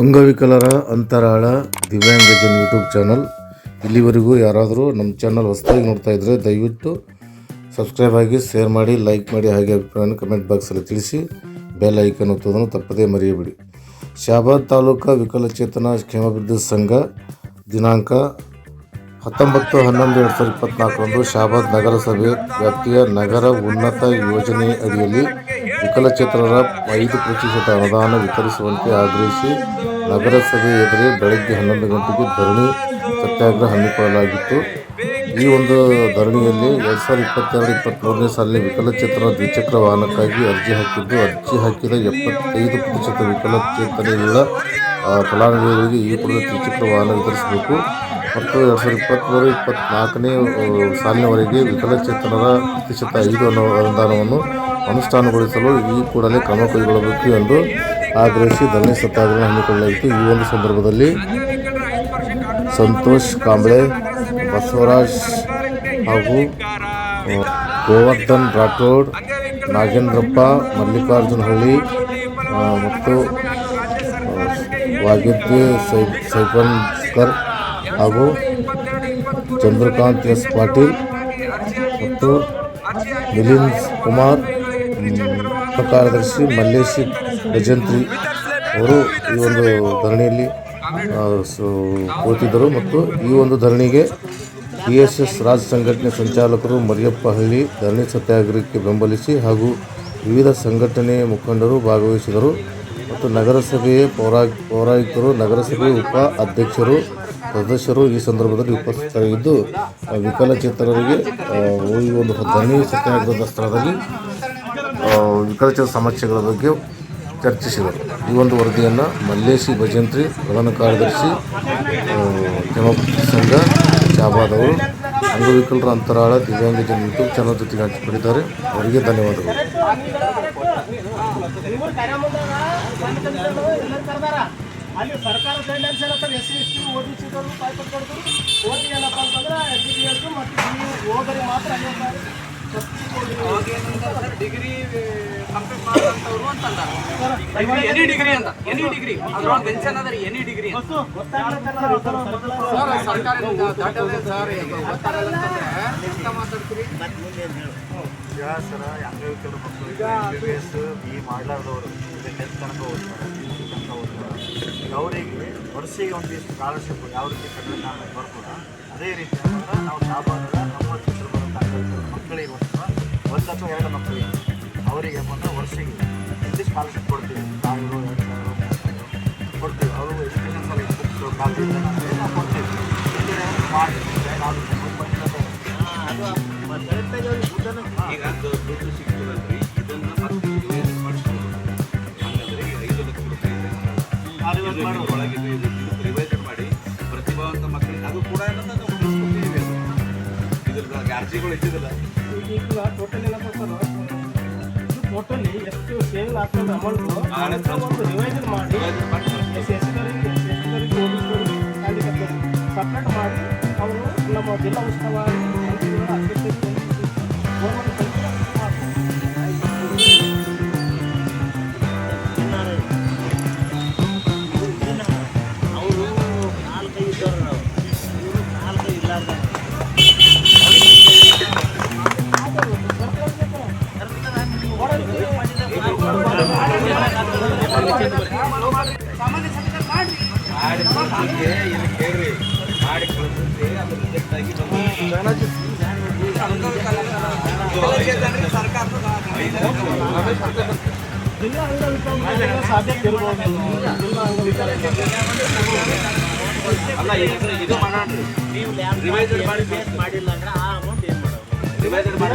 ಅಂಗವಿಕಲರ ಅಂತರಾಳ ದಿವ್ಯಾಂಗಜನ್ YouTube channel. ಇಲ್ಲಿವರೆಗೂ ಯಾರಾದರೂ ನಮ್ಮ ಚಾನಲ್ ಹೊಸದಾಗಿ ನೋಡ್ತಾ ಇದ್ದರೆ ದಯವಿಟ್ಟು ಸಬ್ಸ್ಕ್ರೈಬ್ ಆಗಿ, ಶೇರ್ ಮಾಡಿ, ಲೈಕ್ ಮಾಡಿ, ಹಾಗೆ ಅಭಿಪ್ರಾಯನ ಕಮೆಂಟ್ ಬಾಕ್ಸಲ್ಲಿ ತಿಳಿಸಿ. ಬೆಲ್ ಐಕನ್ ಒತ್ತೋದನ್ನು ತಪ್ಪದೇ ಮರೆಯಬೇಡಿ. ಶಾಬಾದ್ ತಾಲೂಕಾ ವಿಕಲಚೇತನ ಕ್ಷೇಮಾಭಿವೃದ್ಧಿ ಸಂಘ ದಿನಾಂಕ ಹತ್ತೊಂಬತ್ತು ಹನ್ನೊಂದು ಎರಡು ಸಾವಿರದ ಇಪ್ಪತ್ತ್ನಾಲ್ಕರಂದು ಶಾಬಾದ್ ನಗರಸಭೆ ವ್ಯಾಪ್ತಿಯ ನಗರ ಉನ್ನತ ಯೋಜನೆ ಅಡಿಯಲ್ಲಿ ವಿಕಲಚೇತನರ ಐದು ಪ್ರತಿಶತ ಅನುದಾನ ವಿತರಿಸುವಂತೆ ಆಗ್ರಹಿಸಿ ನಗರಸಭೆ ಎದುರೇ ಬೆಳಗ್ಗೆ ಹನ್ನೊಂದು ಗಂಟೆಗೆ ಧರಣಿ ಸತ್ಯಾಗ್ರಹ ಹಮ್ಮಿಕೊಳ್ಳಲಾಗಿತ್ತು. ಈ ಒಂದು ಧರಣಿಯಲ್ಲಿ ಎರಡು ಸಾವಿರದ ಇಪ್ಪತ್ತೆರಡು ಇಪ್ಪತ್ತ್ಮೂರನೇ ಸಾಲಿನ ವಿಕಲಚೇತನ ದ್ವಿಚಕ್ರ ವಾಹನಕ್ಕಾಗಿ ಅರ್ಜಿ ಹಾಕಿದ್ದು, ಅರ್ಜಿ ಹಾಕಿದ ಎಪ್ಪತ್ತೈದು ಪ್ರತಿಶತ ವಿಕಲಚೇತನೆಯುಳ್ಳ ಫಲಾನುಭವಿಗಳಿಗೆ ಈ ಕೂಡ ದ್ವಿಚಕ್ರ ವಾಹನ ವಿತರಿಸಬೇಕು. ಮತ್ತು ಎರಡು ಸಾವಿರದ ಇಪ್ಪತ್ತ್ಮೂರು ಇಪ್ಪತ್ತ್ನಾಲ್ಕನೇ ಸಾಲಿನವರೆಗೆ ವಿಕಲಚೇತನರ ಪ್ರತಿಶತ ಐದು ಅನು ಅನುದಾನವನ್ನು ಅನುಷ್ಠಾನಗೊಳಿಸಲು ಈ ಕೂಡಲೇ ಕ್ರಮ ಕೈಗೊಳ್ಳಬೇಕು ಎಂದು ಆಗ್ರಹಿಸಿ ಧರಣಿ ಸತ್ಯಾಗ್ರಹ ಹಮ್ಮಿಕೊಳ್ಳಲಾಗಿತ್ತು ಈ ಒಂದು ಸಂದರ್ಭದಲ್ಲಿ ಸಂತೋಷ್ ಕಾಂಬ್ಳೆ, ಬಸವರಾಜ್ ಹಾಗೂ ಗೋವರ್ಧನ್ ರಾಠೋಡ್ ನಾಗೇಂದ್ರಪ್ಪ, ಮಲ್ಲಿಕಾರ್ಜುನ ಹಳ್ಳಿ ಮತ್ತು ವಾಗಿದ್ದೆ ಸೈ ಸೈಕನ್ಸ್ಕರ್ ಹಾಗೂ ಚಂದ್ರಕಾಂತ್ ಎಸ್ ಪಾಟೀಲ್ ಮತ್ತು ಮಿಲಿಂದ್ ಕುಮಾರ್ ಕಾರ್ಯದರ್ಶಿ ಮಲ್ಲೇಶಿ ಭಜಂತ್ರಿ ಅವರು ಈ ಒಂದು ಧರಣಿಯಲ್ಲಿ ಕೂತಿದ್ದರು ಮತ್ತು ಈ ಒಂದು ಧರಣಿಗೆ ಟಿ ಎಸ್ ಎಸ್ ರಾಜ್ ಸಂಘಟನೆ ಸಂಚಾಲಕರು ಮರಿಯಪ್ಪಹಳ್ಳಿ ಧರಣಿ ಸತ್ಯಾಗ್ರಹಕ್ಕೆ ಬೆಂಬಲಿಸಿ ಹಾಗೂ ವಿವಿಧ ಸಂಘಟನೆ ಮುಖಂಡರು ಭಾಗವಹಿಸಿದರು. ಮತ್ತು ನಗರಸಭೆಯ ಪೌರಾ ಪೌರಾಯುಕ್ತರು ನಗರಸಭೆ ಉಪ ಅಧ್ಯಕ್ಷರು, ಸದಸ್ಯರು ಈ ಸಂದರ್ಭದಲ್ಲಿ ಉಪಸ್ಥಿತರಾಗಿದ್ದು ವಿಕಲಚೇತನರಿಗೆ ಈ ಒಂದು ಧರಣಿ ಸತ್ಯಾಗ್ರಹದ ಸ್ಥಳದಲ್ಲಿ ಆ, ವಿಕಲಚೇತನ ಸಮಸ್ಯೆಗಳ ಬಗ್ಗೆ ಚರ್ಚಿಸಿದರು. ಈ ಒಂದು ವರದಿಯನ್ನು ಮಲ್ಲೇಶಿ ಭಜಂತ್ರಿ ಪ್ರಧಾನ ಕಾರ್ಯದರ್ಶಿ ಸಂಘ ಶಾಬಾದ್ ಅವರು ಅಂಗವಿಕಲರ ಅಂತರಾಳ ದಿವ್ಯಾಂಗಜನ ಯೂಟ್ಯೂಬ್ ಚಾನಲ್ ಜೊತೆಗೆ ಹಂಚಿಕೊಂಡಿದ್ದಾರೆ ಅವರಿಗೆ ಧನ್ಯವಾದಗಳು. ಸರ್ಕಾರ ಮಾತ್ರ ಡಿಗ್ರಿ ಕಂಪ್ಲೀಟ್ ಮಾಡಿದಂಥವ್ರು ಅಂತಂದ ಎನಿ ಡಿಗ್ರಿ ಅಂತ. ಎನಿ ಡಿಗ್ರಿ ಅದ್ರೊಳಗೆ ಮೆನ್ಷನ್ ಅದ ಎನಿ ಡಿಗ್ರಿ ಸರ್ ಸರ್ಕಾರದಿಂದ ದಾಟೋದೇ ಸರ್ ಗೊತ್ತಾಗಲ್ಲ ಅಂತಂದ್ರೆ ಎಂತ ಮಾತಾಡ್ತೀರಿ? ಈಗ ಸರ ಅಂಗವಿಕಲ ಮಕ್ಕಳು ಈಗ ಎಂ ಬಿ ಎಸ್ ಬಿ ಮಾಡಲಾರ್ದವರು ಈಗ ಟೆಂತ್ ತನಕ ಓದ್ತಾರೆ ಪಿ ತನಕ ಓದ್ತಾರೆ. ಈಗ ಅವರಿಗೆ ವರ್ಷಿಗೆ ಒಂದಿಷ್ಟು ಸ್ಕಾಲರ್ಶಿಪ್ ಯಾವ ರೀತಿ ಕಡಿಮೆ ನಾವು ಬರ್ಬೋದು. ಅದೇ ರೀತಿ ನಾವು ನಾವು ಶಾಬಾದ ನಮ್ಮ ಮಕ್ಕಳಿಗೋಸ್ಕರ ಒಂದು ಅಥವಾ ಎರಡು ಮಕ್ಕಳಿಗೆ ಅವರಿಗೆ ಬಂದರೆ ವರ್ಷಿಗೆ ಎಷ್ಟು ಸ್ಕಾಲರ್ಶಿಪ್ ಕೊಡ್ತೀವಿ. ಸಾವಿರ ಎರಡು ಸಾವಿರ ಕೊಡ್ತೀವಿ. ಅವರು ಎಜುಕೇಷನ್ ಸಲ ಬುಕ್ಸ್ ಕಾಲೇಜ್ ನಾವು ಕೊಡ್ತೀವಿ. ಮಾಡಿ ನಾವು ಈಗ ಅದು ದುಡ್ಡು ಸಿಗ್ತದಲ್ರಿ ಇದನ್ನ ಹಂಗಂದ್ರೆ ಈಗ ಐದು ಲಕ್ಷ ರೂಪಾಯಿ ಇದು. ಅರ್ಜಿಗಳು ಇದ್ದಿದ್ದಿಲ್ಲ. ಈಗ ಟೋಟಲ್ ಏನಪ್ಪ ಸರ್ ಟೋಟಲಿ ಎಷ್ಟು ಸೇವ್ ಆಗ್ತದೆ ಅಮೌಂಟು ಒಂದು ರಿವೈಸನ್ ಮಾಡಿ ಎಸ್ ಸಪ್ರೇಟ್ ಮಾಡಿ ಅವರು ನಮ್ಮ ಜಿಲ್ಲಾ ಉತ್ಸವ ಅಧ್ಯಕ್ಷತೆ ಕೇಳ್ರಿ ಅಲ್ಲ ಇದು ಮಾಡಿ ಮಾಡಿಲ್ಲ ಅಂದ್ರೆ ಆ ಅಮೌಂಟ್ ಏನು ಮಾಡೋದು? ರಿವೈಸ್ ಮಾಡಿ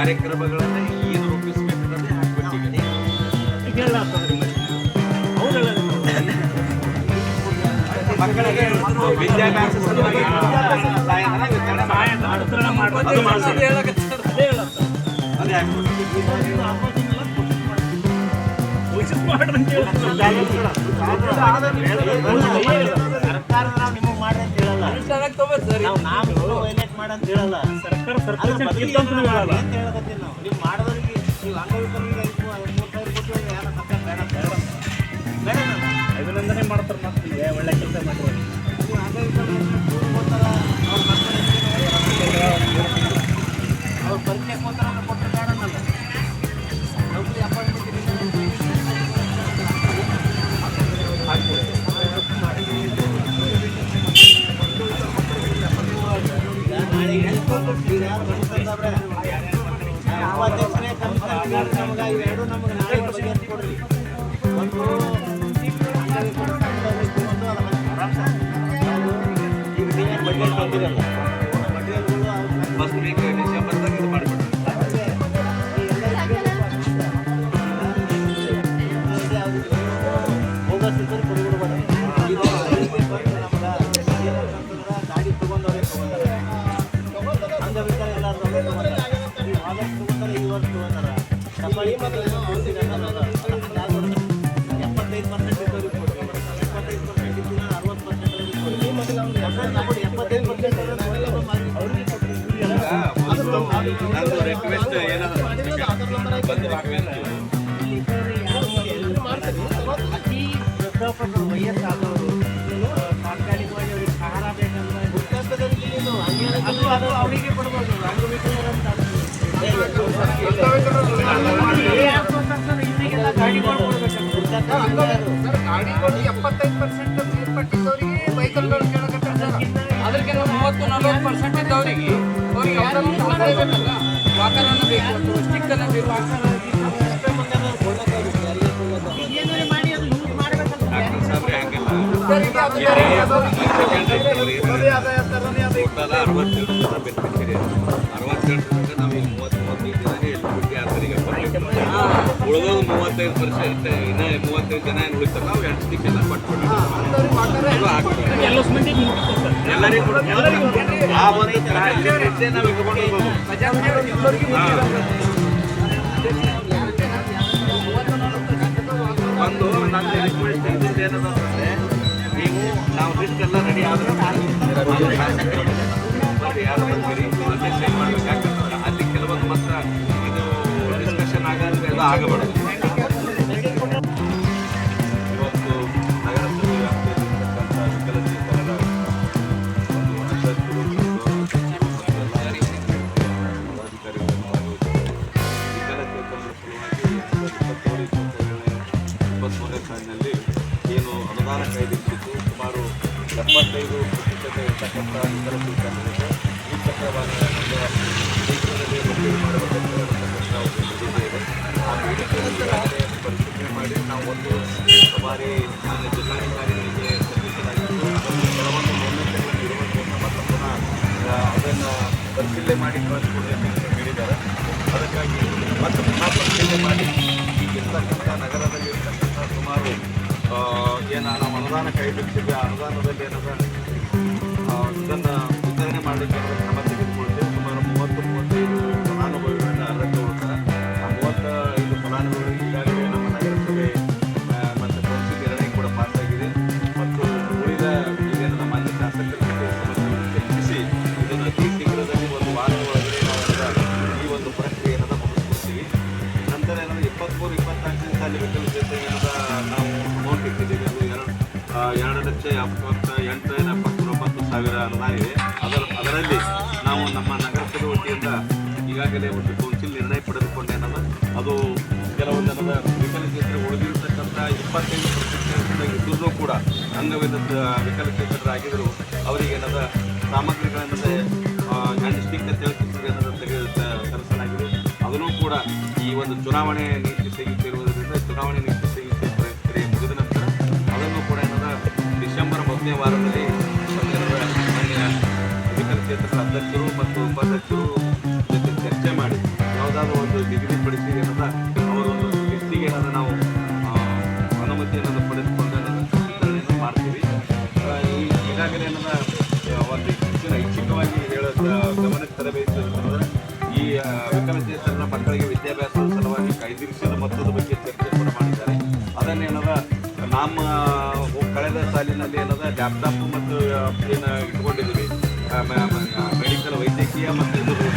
ಕಾರ್ಯಕ್ರಮಗಳನ್ನ ಏನು ರೂಪಿಸಬೇಕು ಅನ್ನೋದೇ ಹೇಳೋದು. ಮಕ್ಕಳಿಗೆ ವಿದ್ಯಾಭ್ಯಾಸ ಸಲುವಾಗಿ ಸಹಾಯಧನ ವಿತರಣೆ ಮಾಡಿ. ಅದೇ ಅಂತ ನಿಮಗೆ ಹೇಳಲ್ಲ. ನಾವು ನಾವು ಮಾಡಂತ ಹೇಳಲ್ಲ ಸರ್ಕಾರ ಸರ್ಕಾರ ಹೇಳಲ್ಲ ಅಂತ ಹೇಳಕತ್ತೀವಿ ನಾವು. ನೀವು ಮಾಡಿದವರಿಗೆ ನೀವು ಅಂಗವಿಕಲರಿಗೆ ಐದು ಮೂರು ಸಾವಿರ ಕೊಟ್ಟು ಯಾರ ಸರ್ಕಾರ ಬೇಡ ಬೇಡ ಮಾಡ್ತಾರೆ ಮತ್ತೆ ಒಳ್ಳೆ ಕೆಲಸ ಮಾಡಿದ್ರು ನೀವು ಅಂಗವಿಕಲರಿಗೆ ಉಪಾಧ್ಯಕ್ಷರೇ ಕಮಿಷನರ್ ನಮ್ಗೆ ಇವೆರಡು ನಮ್ಗೆ ನಾಳೆ ಬಗೆಹರಿಸಿ ಕೊಡ್ರಿ ಒಂದು ಅಂಗವಿಕಲ ಬಸ್ ಒಂದು ರಿಕ್ವೆಸ್ಟ್ ಅತಿ ಗಾಡಿ ಗಾಡಿ ಎಪ್ಪತ್ತೈದು ಪರ್ಸೆಂಟ್ ಬೈಕಲ್ ವೆಹಿಕಲ್ಗಳು ಕೇಳಕತ್ತಾರೆ ಮೂವತ್ತು ನಲವತ್ತು ಪರ್ಸೆಂಟ್ ಬೇಕಲ್ಲ ವಾಕರ್ ಅನ್ನ ಬೇಕು ಅಥವಾ ಸ್ಟಿಕ್ ಅನ್ನ ಬೇಕು ಅರವತ್ತೆರಡು ಜನ ಬೆನಿಫಿಷರಿ ಅರವತ್ತೆರಡು ಜನಕ್ಕೆ ನಾವು ಈಗ ಮೂವತ್ತು ಮೂವತ್ತೈದು ಎಲಿಜಿಬಿಲಿಟಿ ಆತರಿಗೆ ಉಳಿದೋದು ಮೂವತ್ತೈದು ಪರ್ಸೆಂಟ್ ಇನ್ನ ಮೂವತ್ತೈದು ಜನ ಏನು ಉಳಿತಾರೆ ನಾವು ಎರಡು ಸ್ಟಿಕ್ ಎಲ್ಲ ಸರ್ ಎಲ್ಲರಿಗೂ ಆ ಒಂದು ನನ್ನ ರಿಕ್ವೆಸ್ಟ್ ಇದ್ದಿದ್ದು ನೀವು ನಾವು ರೆಡಿ ಆದ್ರೆ ಯಾರು ಅಲ್ಲಿ ಕೆಲವೊಂದು ಮಾತ್ರ ಇದು ಡಿಸ್ಕಷನ್ ಆಗಾದ್ರೆ ಎಲ್ಲ ಆಗಬಾರ್ದು ಸಾಲಿನಲ್ಲಿ ಏನು ಅನುದಾನ ಕಾಯ್ದಿರಿಸಿದ್ದು ಸುಮಾರು ಎಪ್ಪತ್ತೈದು ಪ್ರತಿಶತ ಇರ್ತಕ್ಕಂಥ ವಿಕಲಚೇತನರಿಗೆ ಈ ಚಕ್ರವಾಗಿ ಶೀಘ್ರದಲ್ಲೇ ಮಂಜೂರು ಮಾಡುವ ಆ ಬೇಡಿಕೆಯನ್ನು ಪರಿಶೀಲನೆ ಮಾಡಿ ನಾವು ಒಂದು ಬಾರಿ ಜಿಲ್ಲಾಧಿಕಾರಿಗಳಿಗೆ ಸಲ್ಲಿಸಲಾಗಿತ್ತು ಅದನ್ನು ಕೆಲವೊಂದು ನ್ಯೂನತೆಗಳನ್ನು ಇರುವುದರಿಂದ ಮತ್ತೆ ಪುನಃ ಅದನ್ನು ಪರಿಶೀಲನೆ ಮಾಡಿ ಕಳಿಸ್ಕೊಡ್ಬೇಕು ಅಂತ ಹೇಳಿದ್ದಾರೆ. ಅದಕ್ಕಾಗಿ ಮತ್ತೆ ಪುನಃ ಪರಿಶೀಲನೆ ಮಾಡಿ ಇರ್ತಕ್ಕಂಥ ಸುಮಾರು ಆ, ಏನು ನಾವು ಅನುದಾನ ಕೈಬಿಟ್ಟಿದ್ವಿ ಆ ಅನುದಾನದಲ್ಲಿ ಏನದ ಇದನ್ನು ವಿತರಣೆ ಮಾಡಲಿಕ್ಕೆ ಕ್ರಮ ತೆಗೆದುಕೊಳ್ತೀವಿ. ಸುಮಾರು ಮೂವತ್ತು ಮೂವತ್ತೈದು ಫಲಾನುಭವಿಗಳನ್ನು ಅರ್ಹತೆ ಆ ಮೂವತ್ತೈದು ಫಲಾನುಭವಿಗಳು ಈಗಾಗಲೇ ನಮ್ಮ ನಗರಸಭೆ ಮತ್ತು ಕೌನ್ಸಿಲ್ ಎರಡನೇ ಕೂಡ ಪಾಸಾಗಿದೆ. ಮತ್ತು ಉಳಿದ ನಮ್ಮ ಮಾನ್ಯ ಶಾಸಕರ ಜೊತೆ ಸಮಸ್ಯೆಗಳನ್ನು ಚರ್ಚಿಸಿ ಇದನ್ನು ಅತಿ ಶೀಘ್ರದಲ್ಲಿ ಒಂದು ವಾರದ ನಾವು ಈ ಒಂದು ಪ್ರಕ್ರಿಯೆಯನ್ನು ಮುಗಿಸ್ಕೊಡ್ತೀವಿ. ನಂತರ ಏನಾದರೂ ಇಪ್ಪತ್ತ್ಮೂರು ಇಪ್ಪತ್ನಾಲ್ಕನೇ ಸಾಲಿ ವಿಕಲಚೇತನ ಎರಡು ಲಕ್ಷ ಎಪ್ಪತ್ತ ಎಂಟು ಎಪ್ಪತ್ತೊಂಬತ್ತು ಸಾವಿರ ಅನುದಾನ ಇದೆ ಅದರ ಅದರಲ್ಲಿ ನಾವು ನಮ್ಮ ನಗರಸಭೆ ವತಿಯಿಂದ ಈಗಾಗಲೇ ಒಂದು ಕೌನ್ಸಿಲ್ ನಿರ್ಣಯ ಪಡೆದುಕೊಂಡೆ ಏನದ ಅದು ಕೆಲವೊಂದು ಏನದ ವಿಕಲಚೇತರ ಉಳಿದಿರ್ತಕ್ಕಂಥ ಇಪ್ಪತ್ತೈದು ಪ್ರತಿಶತ ಇದ್ದರೂ ಕೂಡ ಅಂಗವಿದ ವಿಕಲಚೇತರಾಗಿದ್ದರು ಅವರಿಗೆ ಏನದ ಸಾಮಗ್ರಿಗಳನ್ನದೇ ಹ್ಯಾಂಡ್ ಸ್ಟಿಕ್ ಅಂತ ಹೇಳಿ ಏನದ ತೆಗೆದು ತರಿಸಲಾಗಿದೆ. ಅದನ್ನು ಕೂಡ ಈ ಒಂದು ಚುನಾವಣೆ ನೀತಿ ತೆಗೆಯುತ್ತಿರುವುದರಿಂದ ಚುನಾವಣೆ ವಾರದಲ್ಲಿ ಮಾನ್ಯ ವಿಕಲಚೇತನರ ಅಧ್ಯಕ್ಷರು ಮತ್ತು ಉಪಾಧ್ಯಕ್ಷರು ಜೊತೆ ಚರ್ಚೆ ಮಾಡಿ ಯಾವುದಾದ್ರೂ ನಿಗದಿಪಡಿಸಿ ಅನ್ನೋದ ಅವರು ಒಂದು ಎಷ್ಟಿಗೆ ಏನದ ನಾವು ಅನುಮತಿಯನ್ನು ಪಡೆದುಕೊಂಡು ಅನ್ನೋದನ್ನು ಮಾಡ್ತೀವಿ. ಈ ಈಗಾಗಲೇ ಆ, ಒಂದು ಹೆಚ್ಚಿನ ಐಚ್ಛಿಕವಾಗಿ ಹೇಳೋದು ಗಮನಕ್ಕೆ ತರಬೇಕಂದ್ರೆ ಈ ಆ, ವಿಕಲಚೇತನ ಮಕ್ಕಳಿಗೆ ವಿದ್ಯಾಭ್ಯಾಸದ ಸಲುವಾಗಿ ಕೈದಿರಿಸಿದ ಮೊತ್ತದ ಬಗ್ಗೆ ಚರ್ಚೆ ಕೂಡ ಮಾಡಿದ್ದಾರೆ. ಅದನ್ನೇನದ ನಮ್ಮ ಸಾಲಿನಲ್ಲಿ ಏನದ ಲ್ಯಾಪ್ಟಾಪ್ ಮತ್ತು ಏನು ಇಟ್ಕೊಂಡಿದ್ದೀವಿ ಮೆಡಿಕಲ್ ವೈದ್ಯಕೀಯ ಮತ್ತು